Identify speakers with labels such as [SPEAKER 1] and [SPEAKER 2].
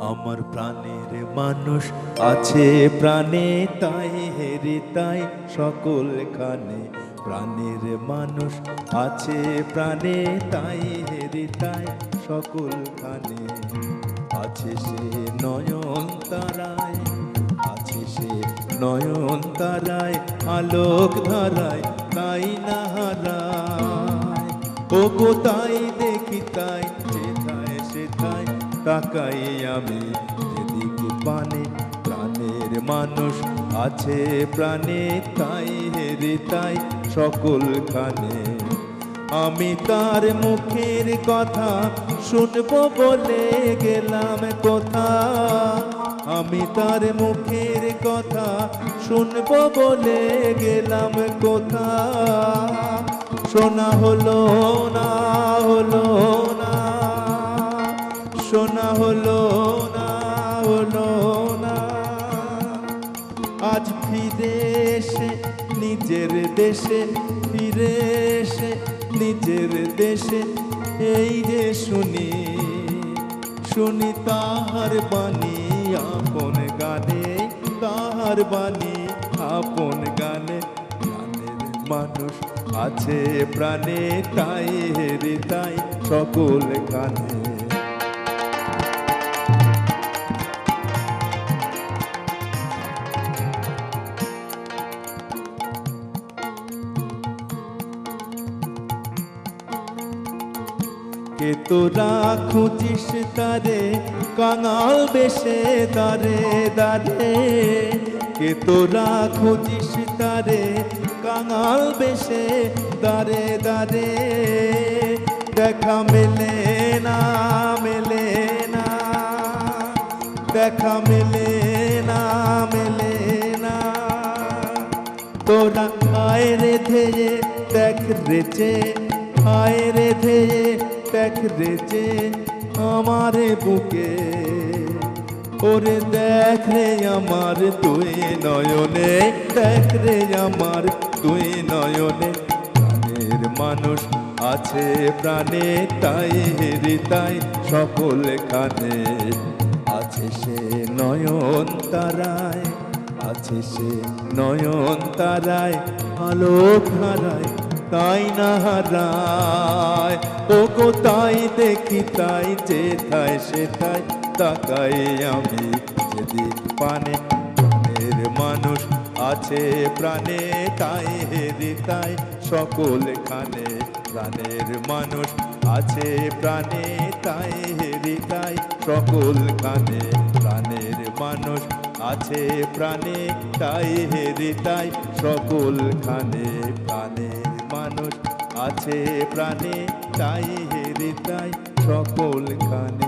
[SPEAKER 1] আমার প্রাণের মানুষ আছে, প্রাণে তাই, হেরে তাই, সকলখানে প্রাণের মানুষ আছে, প্রাণে তাই, হেরে তাই, সকলখানে আছে সে নয়ন তারায়, আছে সে নয়ন তারায়, আলোক ধারায়, তাই না হারায়। ও তাই দেখি তাই তাকাই আমি যেদিকে পানে প্রাণের মানুষ আছে, প্রাণে তাই হেরে তাই সকল খানে আমি তার মুখের কথা শুনব বলে গেলাম কথা। আমি তার মুখের কথা শুনব বলে গেলাম কথা। শোনা হলো, না হলো শোনা হলো না হলো না। আজ ফিরে এসে নিজের দেশে ফিরে এসে নিজের দেশে, এই যে শুনি শুনি তাহার বাণী, আপন গানে, তাহার বাণী, আপন গানে। প্রাণের মানুষ আছে, প্রাণে তাই, হেরে তাই, সকল গানে কে তোরা খুঁজিস তারে, কাঙাল বেশে দারে দারে। কে তোরা খুঁজিস তারে, কাঙাল বেশে দারে দারে। দেখা মেলে না মেলে না। দেখা মেলে না মেলে না। তোরা আয় রে ধেয়ে, দেখ রেচে আয় রে ধেয়ে রেচে আমারে বুকে। ওরে দেখ রে আমার তুই নয়নে, দেখ রে আমার তুই নয়নে। প্রাণের মানুষ আছে প্রাণে, তাই তাই সকল খানে আছে সে নয়ন তারায়, আছে সে নয়ন তারায়, আলোক হারায়। তাই না হারায়? ও গো তাই দেখি তাই যেথায় সেথায় তাকাই আমি যেদিক পানে, প্রাণের মানুষ আছে প্রাণে, তাই হেরি তাই। সকল খানে প্রাণের মানুষ আছে প্রাণে, তাই হেরি তাই। সকল খানে প্রাণের মানুষ আছে প্রাণে, তাই হেরি তাই। সকল খানে প্রাণের মানুষ আছে প্রাণে তাই হেরে তাই সকল খানে।